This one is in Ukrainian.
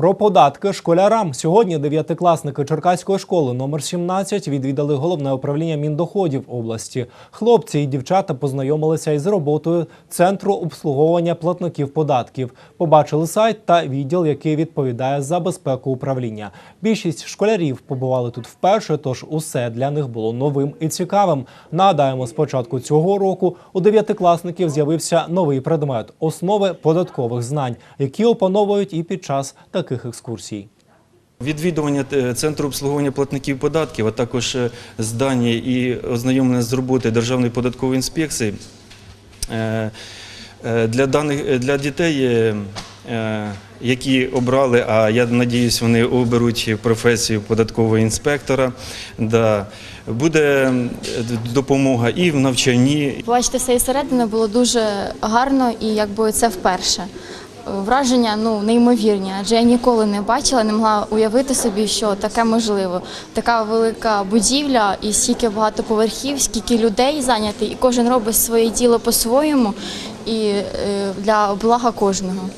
Про податки школярам сьогодні дев'ятикласники Черкаської школи номер 17 відвідали головне управління міндоходів області. Хлопці і дівчата познайомилися із роботою центру обслуговування платників податків. Побачили сайт та відділ, який відповідає за безпеку управління. Більшість школярів побували тут вперше, тож усе для них було новим і цікавим. Нагадаємо, з початку цього року у дев'ятикласників з'явився новий предмет основи податкових знань, які опановують і під час таких екскурсій. Відвідування е, центру обслуговування платників податків, а також е, здання і ознайомлення з роботи Державної податкової інспекції е, для даних для дітей, які обрали, а я надіюсь, вони оберуть професію податкового інспектора. Да, буде допомога і в навчанні, Бачити все із середини було дуже гарно і якби це вперше. Враження ну неймовірні, адже я ніколи не бачила, не могла уявити собі, що таке можливо. Така велика будівля, і стільки багато поверхів, скільки людей зайняти, і кожен робить своє діло по-своєму і е, для блага кожного.